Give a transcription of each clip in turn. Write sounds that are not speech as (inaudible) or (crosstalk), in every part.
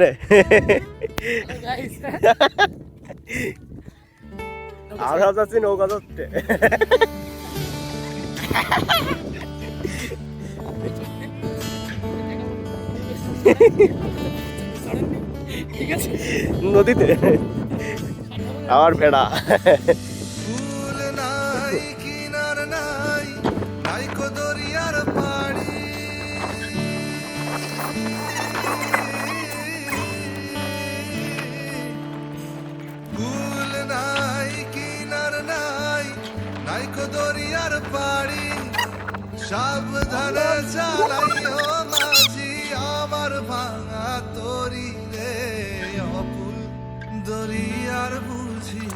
রে। Guys, আমরা যাচ্ছি নৌকা ধরতে। নদীতে। আমার ভেড়া। নাই দরিয়ার পাড়ি সাবধানে চালাইও মাঝি আমার ভাঙা তরি রে অকুল দরিয়ার বুঝি। (laughs)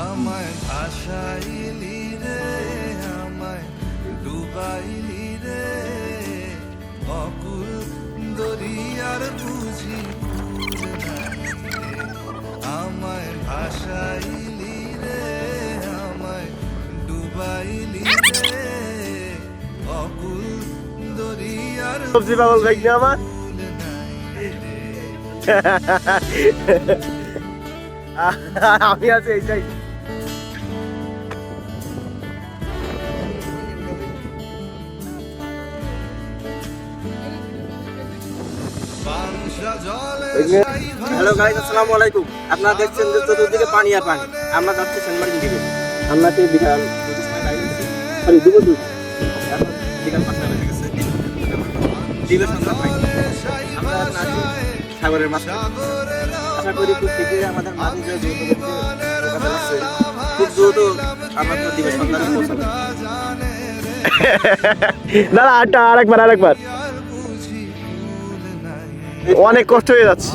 আমায় ভাসাইলি দরিয়ার বুঝি কুল আমায় ভাসাইলি রে আমায় ডুবাইলি রে। অকুল দরিয়ার সবজি পাগল ভাই না আমার আমি আছি এইটাই হ্যালো গাইস আসসালামু আলাইকুম। আপনারা দেখছেন যে চতুর্দিকে পানি আর পানি। আমরা যাচ্ছি সেনমার্গিন দিকে আমরা তো বিকাল বিকাল পাঁচটা বেজে গেছে। দ্বীপের সন্ধ্যা পাই। আমরা আছি সাগরের আশা করি খুব শীঘ্রই আমাদের মাঝে যে খুব দ্রুত আমরা তো দাদা আটটা আরেকবার আরেকবার। দিয়ে কষ্ট হয়ে যাচ্ছে।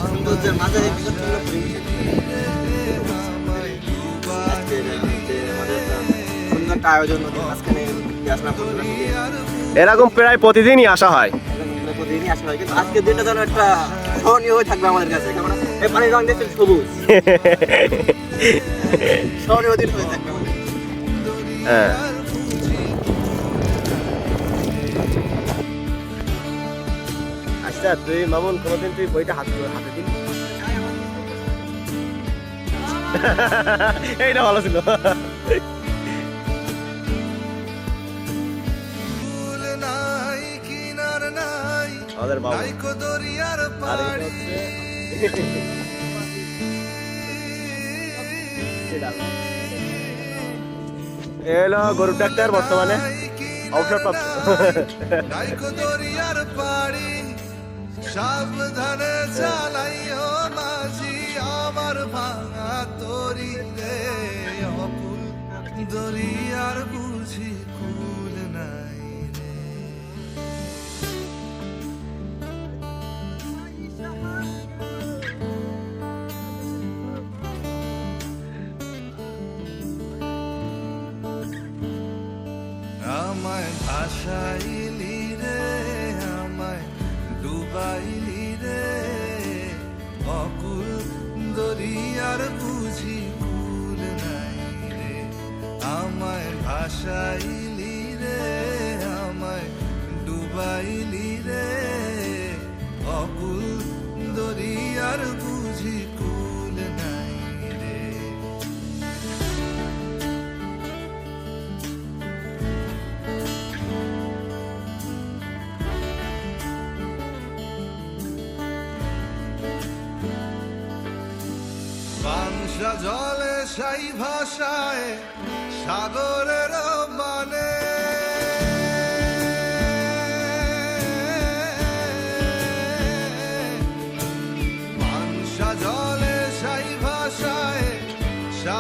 এরকম প্রায় প্রতিদিনই আসা হয়। দিনটা যেন একটা স্মরণীয় থাকবে আমাদের কাছে কেমন এই পানির রং দেখছেন সবুজ স্মরণীয় দিন হয়ে থাকবে হ্যাঁ। আচ্ছা তুই মামুন কোনোদিন তুই বইটা হাত হাতে দিন (laughs) এইটা ভালো ছিল। ফুল নাই কিনার নাই আমাদের বাবু আর এলো গরু ডাক্তার বর্তমানে। অবসর সাবধানে চালাইও মাঝি, আমার ভাঙা তরি রে অকুল দরিয়ার বুঝি কুল নাই রে। আমায় ভাসাইলি ভাসাইলি রে, আমায় ডুবাইলি রে। অকুল দরিয়ার বুঝি কুল নাই রে। পাংশা জলে সাই ভাষায় সাগরের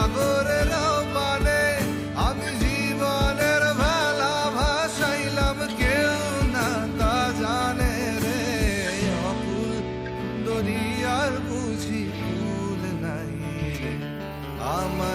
সাগরের আমি জীবনের ভেলা কেউ না রে। অকুল দরিয়ার বুঝি নাই রে। আমায় ভাষাই